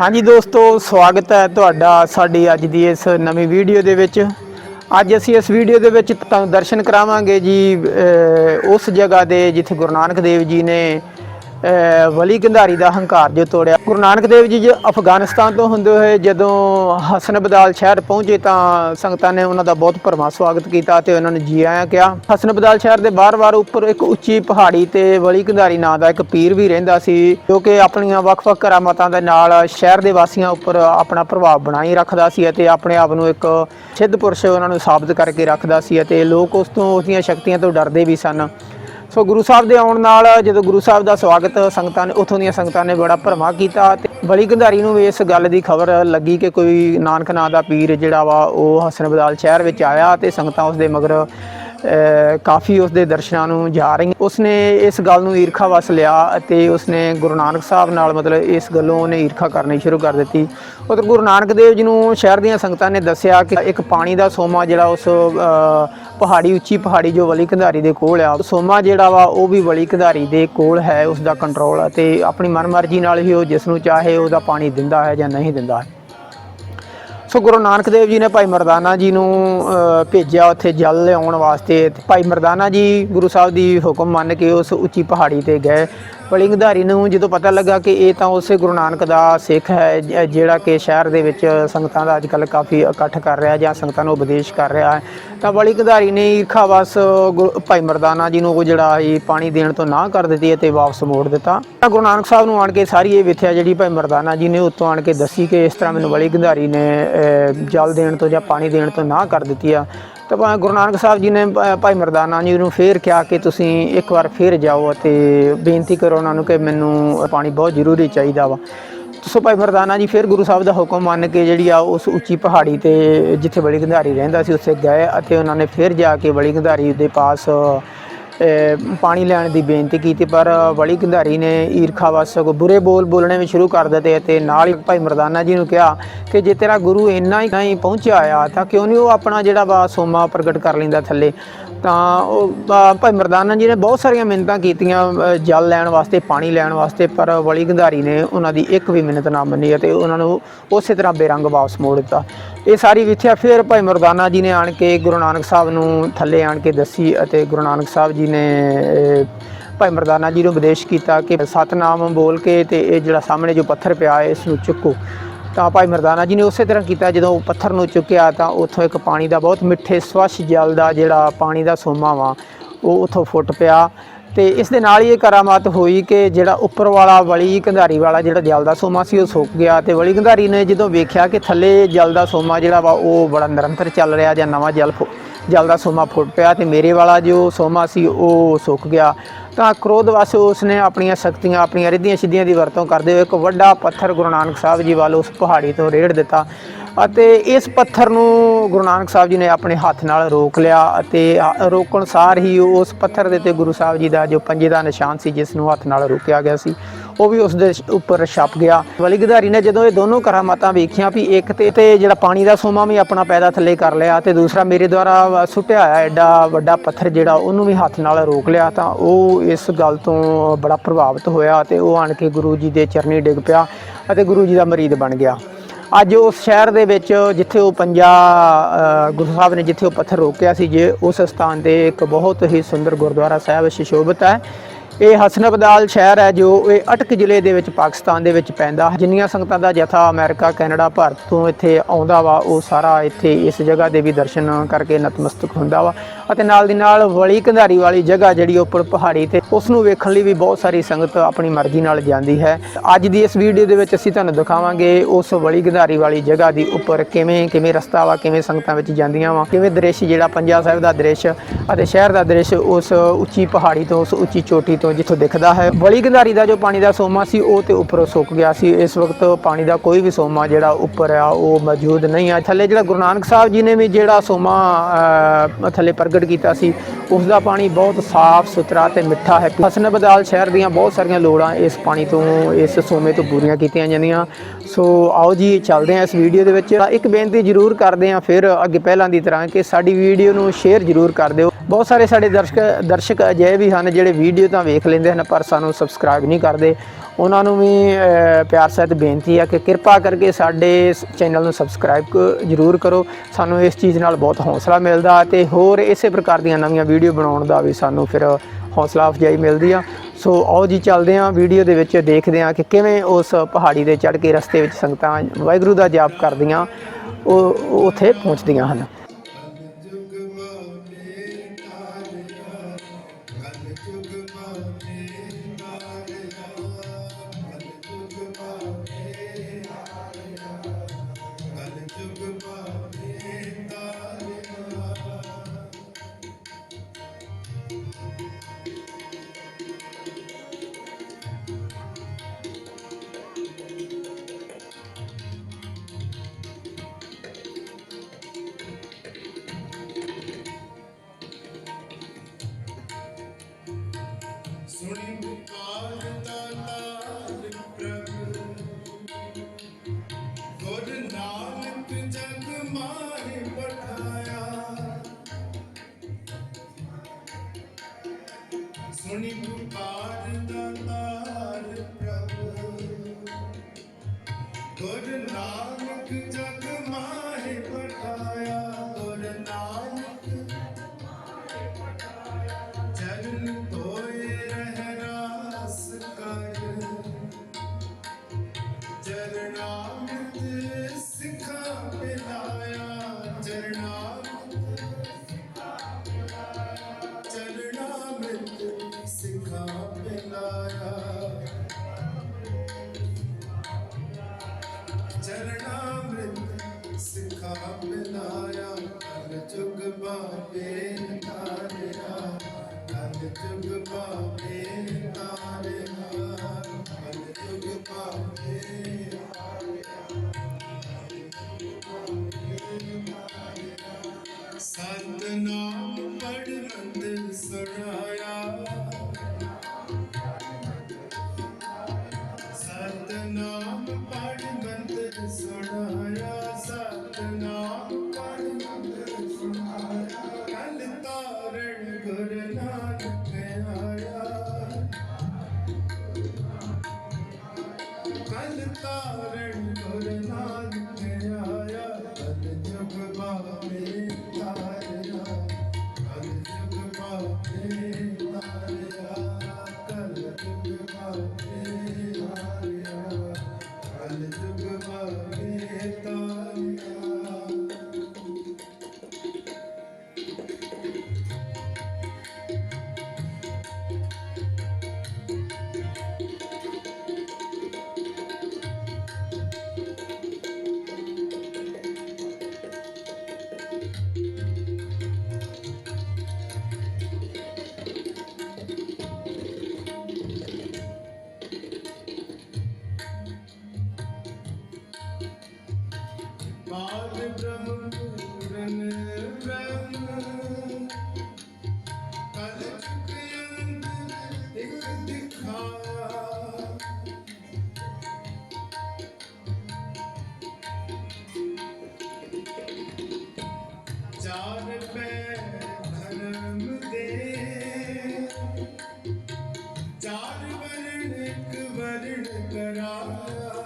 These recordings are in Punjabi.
ਹਾਂਜੀ ਦੋਸਤੋ, ਸਵਾਗਤ ਹੈ ਤੁਹਾਡਾ ਸਾਡੀ ਅੱਜ ਦੀ ਇਸ ਨਵੀਂ ਵੀਡੀਓ ਦੇ ਵਿੱਚ। ਅੱਜ ਅਸੀਂ ਇਸ ਵੀਡੀਓ ਦੇ ਵਿੱਚ ਤੁਹਾਨੂੰ ਦਰਸ਼ਨ ਕਰਾਵਾਂਗੇ ਜੀ ਉਸ ਜਗ੍ਹਾ ਦੇ ਜਿੱਥੇ ਗੁਰੂ ਨਾਨਕ ਦੇਵ ਜੀ ਨੇ ਵਲੀ ਗੰਧਾਰੀ ਦਾ ਹੰਕਾਰ ਜੋ ਤੋੜਿਆ। ਗੁਰੂ ਨਾਨਕ ਦੇਵ ਜੀ ਜੇ ਅਫਗਾਨਿਸਤਾਨ ਤੋਂ ਹੁੰਦੇ ਹੋਏ ਜਦੋਂ ਹਸਨ ਬਦਾਲ ਸ਼ਹਿਰ ਪਹੁੰਚੇ ਤਾਂ ਸੰਗਤਾਂ ਨੇ ਉਹਨਾਂ ਦਾ ਬਹੁਤ ਭਰਵਾਂ ਸਵਾਗਤ ਕੀਤਾ ਤੇ ਉਹਨਾਂ ਨੂੰ ਜੀ ਆਇਆਂ ਕਿਹਾ, ਹਸਨ ਬਦਾਲ ਸ਼ਹਿਰ ਦੇ ਬਾਰ-ਬਾਰ ਉੱਪਰ ਇੱਕ ਉੱਚੀ ਪਹਾੜੀ ਤੇ ਵਲੀ ਗੰਧਾਰੀ ਨਾਂ ਦਾ ਇੱਕ ਪੀਰ ਵੀ ਰਹਿੰਦਾ ਸੀ, ਜੋ ਕਿ ਆਪਣੀਆਂ ਵੱਖ-ਵੱਖ ਕਰਾਮਾਤਾਂ ਦੇ ਨਾਲ ਸ਼ਹਿਰ ਦੇ ਵਾਸੀਆਂ ਉੱਪਰ ਆਪਣਾ ਪ੍ਰਭਾਵ ਬਣਾਈ ਰੱਖਦਾ ਸੀ ਅਤੇ ਆਪਣੇ ਆਪ ਨੂੰ ਇੱਕ ਸਿੱਧ ਪੁਰਸ਼ ਉਹਨਾਂ ਨੂੰ ਸਾਬਤ ਕਰਕੇ ਰੱਖਦਾ ਸੀ ਅਤੇ ਲੋਕ ਉਸ ਤੋਂ, ਉਸ ਦੀਆਂ ਸ਼ਕਤੀਆਂ ਤੋਂ ਡਰਦੇ ਵੀ ਸਨ। ਸੋ ਗੁਰੂ ਸਾਹਿਬ ਦੇ ਆਉਣ ਨਾਲ ਜਦੋਂ ਗੁਰੂ ਸਾਹਿਬ ਦਾ ਸਵਾਗਤ ਸੰਗਤਾਂ ਨੇ, ਉਥੋਂ ਦੀਆਂ ਸੰਗਤਾਂ ਨੇ ਬੜਾ ਭਰਮਾ ਕੀਤਾ ਤੇ ਬਲੀ ਗੰਧਾਰੀ ਨੂੰ ਵੀ ਇਸ ਗੱਲ ਦੀ ਖਬਰ ਲੱਗੀ ਕਿ ਕੋਈ ਨਾਨਕ ਨਾਂ ਦਾ ਪੀਰ ਜਿਹੜਾ ਵਾ, ਉਹ ਹਸਨ ਬਦਾਲ ਸ਼ਹਿਰ ਵਿੱਚ ਆਇਆ ਤੇ ਸੰਗਤਾਂ ਉਸ ਦੇ ਮਗਰ ਕਾਫੀ ਉਸ ਦੇ ਦਰਸ਼ਨਾਂ ਨੂੰ ਜਾ ਰਹੀਆਂ। ਉਸਨੇ ਇਸ ਗੱਲ ਨੂੰ ਈਰਖਾ ਵਸ ਲਿਆ ਅਤੇ ਉਸਨੇ ਗੁਰੂ ਨਾਨਕ ਸਾਹਿਬ ਨਾਲ ਮਤਲਬ ਇਸ ਗੱਲੋਂ ਉਹਨੇ ਈਰਖਾ ਕਰਨੀ ਸ਼ੁਰੂ ਕਰ ਦਿੱਤੀ। ਉਧਰ ਗੁਰੂ ਨਾਨਕ ਦੇਵ ਜੀ ਨੂੰ ਸ਼ਹਿਰ ਦੀਆਂ ਸੰਗਤਾਂ ਨੇ ਦੱਸਿਆ ਕਿ ਇੱਕ ਪਾਣੀ ਦਾ ਸੋਮਾ ਜਿਹੜਾ ਉਸ ਪਹਾੜੀ, ਉੱਚੀ ਪਹਾੜੀ ਜੋ ਵਲੀ ਕੰਧਾਰੀ ਦੇ ਕੋਲ ਆ, ਸੋਮਾ ਜਿਹੜਾ ਵਾ, ਉਹ ਵੀ ਵਲੀ ਕੰਧਾਰੀ ਦੇ ਕੋਲ ਹੈ ਉਸ ਦਾ ਕੰਟਰੋਲ ਅਤੇ ਆਪਣੀ ਮਨਮਰਜ਼ੀ ਨਾਲ ਹੀ ਉਹ ਜਿਸ ਨੂੰ ਚਾਹੇ ਉਹਦਾ ਪਾਣੀ ਦਿੰਦਾ ਹੈ ਜਾਂ ਨਹੀਂ ਦਿੰਦਾ ਹੈ। ਸੋ ਗੁਰੂ ਨਾਨਕ ਦੇਵ ਜੀ ਨੇ ਭਾਈ ਮਰਦਾਨਾ ਜੀ ਨੂੰ ਭੇਜਿਆ ਉੱਥੇ ਜਲ ਲਿਆਉਣ ਵਾਸਤੇ ਭਾਈ ਮਰਦਾਨਾ ਜੀ ਗੁਰੂ ਸਾਹਿਬ ਦੀ ਹੁਕਮ ਮੰਨ ਕੇ ਉਸ ਉੱਚੀ ਪਹਾੜੀ ਤੇ ਗਏ। ਪਲਿੰਗਧਾਰੀ ਨੂੰ ਜਦੋਂ ਪਤਾ ਲੱਗਾ ਕਿ ਇਹ ਤਾਂ ਉਸੇ ਗੁਰੂ ਨਾਨਕ ਦਾ ਸਿੱਖ ਹੈ ਜ- ਜਿਹੜਾ ਕਿ ਸ਼ਹਿਰ ਦੇ ਵਿੱਚ ਸੰਗਤਾਂ ਦਾ ਅੱਜਕੱਲ ਕਾਫੀ ਇਕੱਠ ਕਰ ਰਿਹਾ ਜਾਂ ਸੰਗਤਾਂ ਨੂੰ ਉਪਦੇਸ਼ ਕਰ ਰਿਹਾ ਹੈ ਤਾਂ ਬਲਿੰਗਧਾਰੀ ਨੇ ਈਰਖਾ ਵਸ ਗੁਰੂ- ਭਾਈ ਮਰਦਾਨਾ ਜੀ ਨੂੰ ਉਹ ਜਿਹੜਾ ਇਹ ਪਾਣੀ ਦੇਣ ਤੋਂ ਨਾ ਕਰ ਦਿੱਤੀ ਅਤੇ ਵਾਪਸ ਮੋੜ ਦਿੱਤਾ। ਤਾਂ ਗੁਰੂ ਨਾਨਕ ਸਾਹਿਬ ਨੂੰ ਆਣ ਕੇ ਸਾਰੀ ਇਹ ਵਿਥਿਆ ਜਿਹੜੀ ਭਾਈ ਮਰਦਾਨਾ ਜੀ ਨੇ ਉੱਤੋਂ ਆਣ ਕੇ ਦੱਸੀ ਕਿ ਇਸ ਤਰ੍ਹਾਂ ਮੈਨੂੰ ਬਲੀ ਗੰਧਾਰੀ ਨੇ ਅਹ, ਜਲ ਦੇਣ ਤੋਂ ਜਾਂ ਪਾਣੀ ਦੇਣ ਤੋਂ ਨਾ ਕਰ ਦਿੱਤੀ ਆ। ਤਾਂ ਭਾ- ਗੁਰੂ ਨਾਨਕ ਸਾਹਿਬ ਜੀ ਨੇ ਭਾਈ ਮਰਦਾਨਾ ਜੀ ਨੂੰ ਫੇਰ ਕਿਹਾ ਕਿ ਤੁਸੀਂ ਇੱਕ ਵਾਰ ਫੇਰ ਜਾਓ ਅਤੇ ਬੇਨਤੀ ਕਰੋ ਉਹਨਾਂ ਨੂੰ ਕਿ ਮੈਨੂੰ ਪਾਣੀ ਬਹੁਤ ਜ਼ਰੂਰੀ ਚਾਹੀਦਾ ਵਾ। ਸੋ ਭਾਈ ਮਰਦਾਨਾ ਜੀ ਫਿਰ ਗੁਰੂ ਸਾਹਿਬ ਦਾ ਹੁਕਮ ਮੰਨ ਕੇ ਜਿਹੜੀ ਆ ਉਸ ਉੱਚੀ ਪਹਾੜੀ ਤੇ ਜਿੱਥੇ ਬਲੀ ਗੰਧਾਰੀ ਰਹਿੰਦਾ ਸੀ, ਉੱਥੇ ਗਏ ਅਤੇ ਉਹਨਾਂ ਨੇ ਫਿਰ ਜਾ ਕੇ ਬਲੀ ਗੰਧਾਰੀ ਦੇ ਪਾਸ ਪਾਣੀ ਲੈਣ ਦੀ ਬੇਨਤੀ ਕੀਤੀ, ਪਰ ਬਲੀ ਗੰਧਾਰੀ ਨੇ ਈਰਖਾ ਵਸ ਸਗੋਂ ਬੁਰੇ ਬੋਲ ਬੋਲਣੇ ਵੀ ਸ਼ੁਰੂ ਕਰ ਦਿੱਤੇ ਅਤੇ ਨਾਲ ਹੀ ਭਾਈ ਮਰਦਾਨਾ ਜੀ ਨੂੰ ਕਿਹਾ ਕਿ ਜੇ ਤੇਰਾ ਗੁਰੂ ਇੰਨਾ ਹੀ ਨਹੀਂ ਪਹੁੰਚਿਆ ਆ ਤਾਂ ਕਿਉਂ ਨਹੀਂ ਉਹ ਆਪਣਾ ਜਿਹੜਾ ਵਾ ਸੋਮਾ ਪ੍ਰਗਟ ਕਰ ਲੈਂਦਾ ਥੱਲੇ। ਤਾਂ ਉਹ ਅ, ਭਾਈ ਮਰਦਾਨਾ ਜੀ ਨੇ ਬਹੁਤ ਸਾਰੀਆਂ ਮਿੰਨਤਾਂ ਕੀਤੀਆਂ ਜਲ ਲੈਣ ਵਾਸਤੇ ਪਾਣੀ ਲੈਣ ਵਾਸਤੇ ਪਰ ਵਲੀ ਗੰਧਾਰੀ ਨੇ ਉਹਨਾਂ ਦੀ ਇੱਕ ਵੀ ਮਿੰਨਤ ਨਾ ਮੰਨੀ ਅਤੇ ਉਹਨਾਂ ਨੂੰ ਉਸੇ ਤਰ੍ਹਾਂ ਬੇਰੰਗ ਵਾਪਸ ਮੋੜ ਦਿੱਤਾ। ਇਹ ਸਾਰੀ ਵਿਥਿਆ ਫਿਰ ਭਾਈ ਮਰਦਾਨਾ ਜੀ ਨੇ ਆਣ ਕੇ ਗੁਰੂ ਨਾਨਕ ਸਾਹਿਬ ਨੂੰ ਥੱਲੇ ਆਣ ਕੇ ਦੱਸੀ ਅਤੇ ਗੁਰੂ ਨਾਨਕ ਸਾਹਿਬ ਜੀ ਨੇ ਭਾਈ ਮਰਦਾਨਾ ਜੀ ਨੂੰ ਉਪਦੇਸ਼ ਕੀਤਾ ਕਿ ਸਤਨਾਮ ਬੋਲ ਕੇ ਤੇ ਇਹ ਜਿਹੜਾ ਸਾਹਮਣੇ ਜੋ ਪੱਥਰ ਪਿਆ ਹੈ ਇਸ ਨੂੰ ਚੁੱਕੋ। ਤਾਂ ਭਾਈ ਮਰਦਾਨਾ ਜੀ ਨੇ ਉਸੇ ਤਰ੍ਹਾਂ ਕੀਤਾ, ਜਦੋਂ ਉਹ ਪੱਥਰ ਨੂੰ ਚੁੱਕਿਆ ਤਾਂ ਉੱਥੋਂ ਇੱਕ ਪਾਣੀ ਦਾ ਬਹੁਤ ਮਿੱਠੇ ਸਵੱਛ ਜਲ ਦਾ ਜਿਹੜਾ ਪਾਣੀ ਦਾ ਸੋਮਾ ਵਾ, ਉਹ ਉੱਥੋਂ ਫੁੱਟ ਪਿਆ। ਤੇ ਇਸ ਦੇ ਨਾਲ ਹੀ ਇਹ ਕਰਾਮਾਤ ਹੋਈ ਕਿ ਜਿਹੜਾ ਉੱਪਰ ਵਾਲਾ ਵਲੀ ਕੰਧਾਰੀ ਵਾਲਾ ਜਿਹੜਾ ਜਲ ਦਾ ਸੋਮਾ ਸੀ, ਉਹ ਸੁੱਕ ਗਿਆ ਤੇ ਵਲੀ ਕੰਧਾਰੀ ਨੇ ਜਦੋਂ ਵੇਖਿਆ ਕਿ ਥੱਲੇ ਜਲ ਦਾ ਸੋਮਾ ਜਿਹੜਾ ਵਾ, ਉਹ ਬੜਾ ਨਿਰੰਤਰ ਚੱਲ ਰਿਹਾ ਜਾਂ ਨਵਾਂ ਜਲ ਜਲਦਾ ਸੋਮਾ ਫੁੱਟ ਪਿਆ ਤੇ ਮੇਰੇ ਵਾਲਾ ਜੋ ਸੋਮਾ ਸੀ ਉਹ ਸੁੱਕ ਗਿਆ। ਤਾਂ ਕ੍ਰੋਧ ਵਸ ਉਸਨੇ ਆਪਣੀਆਂ ਸ਼ਕਤੀਆਂ, ਆਪਣੀਆਂ ਰਿੱਧੀਆਂ ਸਿੱਧੀਆਂ ਦੀ ਵਰਤੋਂ ਕਰਦੇ ਹੋਏ ਇੱਕ ਵੱਡਾ ਪੱਥਰ ਗੁਰੂ ਨਾਨਕ ਸਾਹਿਬ ਜੀ ਵੱਲ ਉਸ ਪਹਾੜੀ ਤੋਂ ਰੇੜ ਦਿੱਤਾ ਅਤੇ ਇਸ ਪੱਥਰ ਨੂੰ ਗੁਰੂ ਨਾਨਕ ਸਾਹਿਬ ਜੀ ਨੇ ਆਪਣੇ ਹੱਥ ਨਾਲ ਰੋਕ ਲਿਆ ਅਤੇ ਰੋਕਣ ਸਾਰ ਹੀ ਉਸ ਪੱਥਰ ਦੇ ਤੇ ਗੁਰੂ ਸਾਹਿਬ ਜੀ ਦਾ ਜੋ ਪੰਜੇ ਦਾ ਨਿਸ਼ਾਨ ਸੀ, ਜਿਸ ਨੂੰ ਹੱਥ ਨਾਲ ਰੋਕਿਆ ਗਿਆ ਸੀ। ਉਹ ਵੀ ਉਸ ਦੇ ਉੱਪਰ ਛਪ ਗਿਆ। ਵਲੀ ਗਧਾਰੀ ਨੇ ਜਦੋਂ ਇਹ ਦੋਨੋਂ ਕਰਾਮਾਤਾਂ ਵੇਖੀਆਂ ਵੀ ਇੱਕ ਤੇ ਤੇ ਜਿਹੜਾ ਪਾਣੀ ਦਾ ਸੋਮਾ ਵੀ ਆਪਣਾ ਪੈਦਾ ਥੱਲੇ ਕਰ ਲਿਆ ਤੇ ਦੂਸਰਾ ਮੇਰੇ ਦੁਆਰਾ ਸੁੱਟਿਆ ਹੋਇਆ ਐਡਾ ਵੱਡਾ ਪੱਥਰ ਜਿਹੜਾ ਉਹਨੂੰ ਵੀ ਹੱਥ ਨਾਲ ਰੋਕ ਲਿਆ ਤਾਂ ਉਹ ਇਸ ਗੱਲ ਤੋਂ ਬੜਾ ਪ੍ਰਭਾਵਿਤ ਹੋਇਆ ਤੇ ਉਹ ਆਣ ਕੇ ਗੁਰੂ ਜੀ ਦੇ ਚਰਨੀ ਡਿੱਗ ਪਿਆ ਅਤੇ ਗੁਰੂ ਜੀ ਦਾ ਮਰੀਦ ਬਣ ਗਿਆ। ਅੱਜ ਉਸ ਸ਼ਹਿਰ ਦੇ ਵਿੱਚ ਜਿੱਥੇ ਉਹ ਪੰਜਾ ਗੁਰੂ ਸਾਹਿਬ ਨੇ ਜਿੱਥੇ ਉਹ ਪੱਥਰ ਰੋਕਿਆ ਸੀ, ਜੇ ਉਸ ਸਥਾਨ ਤੇ ਇੱਕ ਬਹੁਤ ਹੀ ਸੁੰਦਰ ਗੁਰਦੁਆਰਾ ਸਾਹਿਬ ਸ਼ਿਸ਼ੋਭਤ ਹੈ ਇਹ ਹਸਨਬਦਾਲ ਸ਼ਹਿਰ ਹੈ ਜੋ ਇਹ ਅਟਕ ਜ਼ਿਲ੍ਹੇ ਦੇ ਵਿੱਚ ਪਾਕਿਸਤਾਨ ਦੇ ਵਿੱਚ ਪੈਂਦਾ ਜਿੰਨੀਆਂ ਸੰਗਤਾਂ ਦਾ ਜਥਾ ਅਮਰੀਕਾ, ਕੈਨੇਡਾ, ਭਾਰਤ ਤੋਂ ਇੱਥੇ ਆਉਂਦਾ ਵਾ, ਉਹ ਸਾਰਾ ਇੱਥੇ ਇਸ ਜਗ੍ਹਾ ਦੇ ਵੀ ਦਰਸ਼ਨ ਕਰਕੇ ਨਤਮਸਤਕ ਹੁੰਦਾ ਵਾ। ਅਤੇ ਨਾਲ ਦੀ ਨਾਲ ਵਲੀ ਕੰਧਾਰੀ ਵਾਲੀ ਜਗ੍ਹਾ ਜਿਹੜੀ ਉੱਪਰ ਪਹਾੜੀ ਤੇ, ਉਸ ਨੂੰ ਵੇਖਣ ਲਈ ਵੀ ਬਹੁਤ ਸਾਰੀ ਸੰਗਤ ਆਪਣੀ ਮਰਜ਼ੀ ਨਾਲ ਜਾਂਦੀ ਹੈ। ਅੱਜ ਦੀ ਇਸ ਵੀਡੀਓ ਦੇ ਵਿੱਚ ਅਸੀਂ ਤੁਹਾਨੂੰ ਦਿਖਾਵਾਂਗੇ ਉਸ ਵਲੀ ਕੰਧਾਰੀ ਵਾਲੀ ਜਗ੍ਹਾ ਦੀ ਉੱਪਰ ਕਿਵੇਂ ਕਿਵੇਂ ਰਸਤਾ ਵਾ, ਕਿਵੇਂ ਸੰਗਤਾਂ ਵਿੱਚ ਜਾਂਦੀਆਂ ਵਾ, ਕਿਵੇਂ ਦ੍ਰਿਸ਼ ਜਿਹੜਾ ਪੰਜਾ ਸਾਹਿਬ ਦਾ ਦ੍ਰਿਸ਼ ਅਤੇ ਸ਼ਹਿਰ ਦਾ ਦ੍ਰਿਸ਼ ਉਸ ਉੱਚੀ ਪਹਾੜੀ ਤੋਂ, ਉਸ ਉੱਚੀ ਚੋਟੀ ਤੋਂ ਜਿੱਥੋਂ ਦਿਖਦਾ ਹੈ ਬਲੀ ਕੰਧਾਰੀ ਦਾ ਜੋ ਪਾਣੀ ਦਾ ਸੋਮਾ ਸੀ, ਉਹ ਤੇ ਉੱਪਰੋਂ ਸੁੱਕ ਗਿਆ ਸੀ। ਇਸ ਵਕਤ ਪਾਣੀ ਦਾ ਕੋਈ ਵੀ ਸੋਮਾ ਜਿਹੜਾ ਉੱਪਰ ਆ, ਉਹ ਮੌਜੂਦ ਨਹੀਂ ਆ। ਥੱਲੇ ਜਿਹੜਾ ਗੁਰੂ ਨਾਨਕ ਸਾਹਿਬ ਜੀ ਨੇ ਵੀ ਜਿਹੜਾ ਸੋਮਾ ਥੱਲੇ ਪ੍ਰਗਟ ਕੀਤਾ ਸੀ, ਉਸ ਦਾ ਪਾਣੀ ਬਹੁਤ ਸਾਫ਼ ਸੁਥਰਾ ਤੇ ਮਿੱਠਾ ਹੈ। ਹਸਨ ਬਦਾਲ ਸ਼ਹਿਰ ਦੀਆਂ ਬਹੁਤ ਸਾਰੀਆਂ ਲੋੜਾਂ ਇਸ ਪਾਣੀ ਤੋਂ, ਇਸ ਸੋਮੇ ਤੋਂ ਪੂਰੀਆਂ ਕੀਤੀਆਂ ਜਾਂਦੀਆਂ। ਸੋ ਆਓ ਜੀ, ਚੱਲਦੇ ਹਾਂ ਇਸ ਵੀਡੀਓ ਦੇ ਵਿੱਚ। ਇੱਕ ਬੇਨਤੀ ਜ਼ਰੂਰ ਕਰਦੇ ਹਾਂ, ਫਿਰ ਅੱਗੇ ਪਹਿਲਾਂ ਦੀ ਤਰ੍ਹਾਂ ਕਿ ਸਾਡੀ ਵੀਡੀਓ ਨੂੰ ਸ਼ੇਅਰ ਜ਼ਰੂਰ ਕਰ ਦਿਓ। ਬਹੁਤ ਸਾਰੇ ਸਾਡੇ ਦਰਸ਼ਕ ਦਰਸ਼ਕ ਅਜਿਹੇ ਵੀ ਹਨ ਜਿਹੜੇ ਵੀਡੀਓ ਤਾਂ ਵੇਖ ਲੈਂਦੇ ਹਨ, ਪਰ ਸਾਨੂੰ ਸਬਸਕ੍ਰਾਈਬ ਨਹੀਂ ਕਰਦੇ। ਉਹਨਾਂ ਨੂੰ ਵੀ ਪਿਆਰ ਸਹਿਤ ਬੇਨਤੀ ਹੈ ਕਿ ਕਿਰਪਾ ਕਰਕੇ ਸਾਡੇ ਚੈਨਲ ਨੂੰ ਸਬਸਕ੍ਰਾਈਬ ਕ- ਜ਼ਰੂਰ ਕਰੋ। ਸਾਨੂੰ ਇਸ ਚੀਜ਼ ਨਾਲ ਬਹੁਤ ਹੌਸਲਾ ਮਿਲਦਾ ਤੇ ਹੋਰ ਇਸੇ ਪ੍ਰਕਾਰ ਦੀਆਂ ਨਵੀਆਂ ਵੀਡੀਓ ਬਣਾਉਣ ਦਾ ਵੀ ਸਾਨੂੰ ਫਿਰ ਹੌਸਲਾ ਅਫਜਾਈ ਮਿਲਦੀ ਆ। ਸੋ ਆਓ ਜੀ, ਚੱਲਦੇ ਹਾਂ ਵੀਡੀਓ ਦੇ ਵਿੱਚ ਦੇਖਦੇ ਹਾਂ ਕਿ ਕਿਵੇਂ ਉਸ ਪਹਾੜੀ ਤੇ ਚੜ੍ਹ ਕੇ ਰਸਤੇ ਵਿੱਚ ਸੰਗਤਾਂ ਵਾਹਿਗੁਰੂ ਦਾ ਜਾਪ ਕਰਦੀਆਂ, ਉਹ, ਉੱਥੇ ਪਹੁੰਚਦੀਆਂ ਹਨ। கால ਚਰਨਾਮਿਤ ਸਿਖਾ ਮਿਲਾਇਆ ਹਰ ਜੁਗ ਬਾਬੇ ਤਾਰਿਆ ਹਰ ਜੁਗ ਬਾਬੇ ਤਾਰਿਆ ਹਰ ਜੁਗ ਬਾਬੇ ਸਤਨਾਮ ਪੜ ਮੰਦਰ ਬ੍ਰਹਮ ਪੂਰਨ ਬ੍ਰਹਮ ਕਲ ਚੁਕ ਅੰਤ ਇੱਕ ਦਿਖਾਇਆ ਚਾਰ ਪੈ ਧਰਮ ਦੇ ਚਾਰ ਵਰਣ ਇੱਕ ਵਰਣ ਕਰਾਇਆ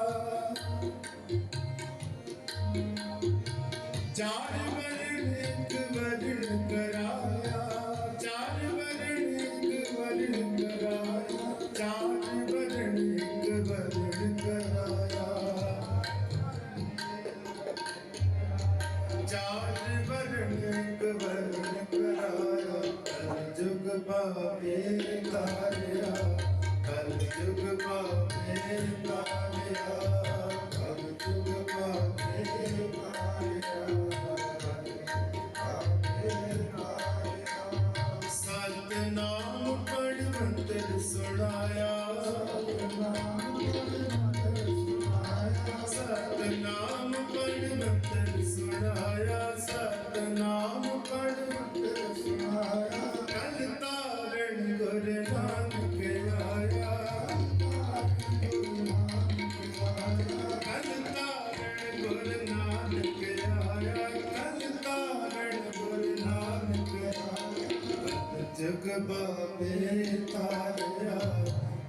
ਜਗ ਬਾਬੇ ਤਾਰਿਆ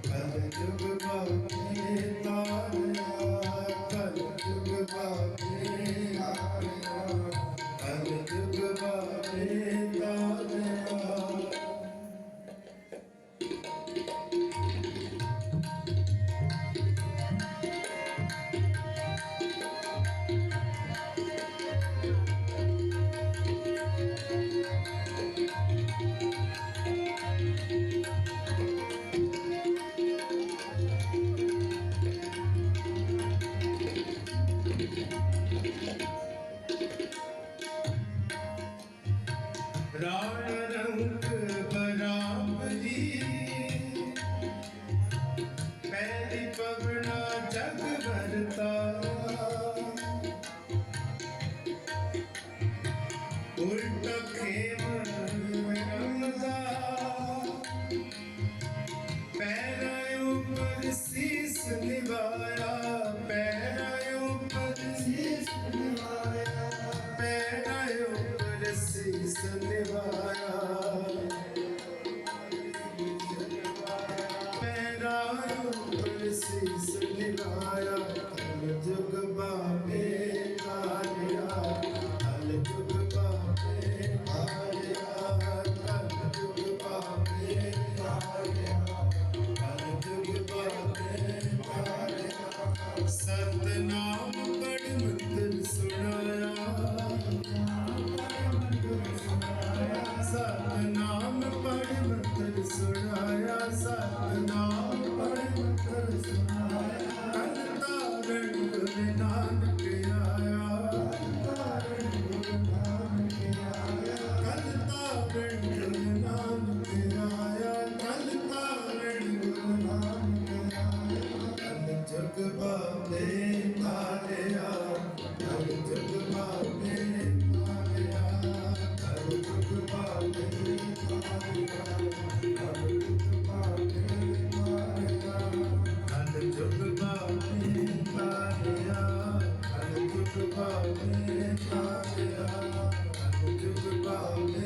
ਕਰ ਜਗ ਬਾਬੇ ਤਾਰਿਆ ਕਰ ਜਗ ਬਾਬੇ ਤਾਰਿਆ ਕਰ ਜਗ ਬਾਬੇ Sister Nevada. Thank you.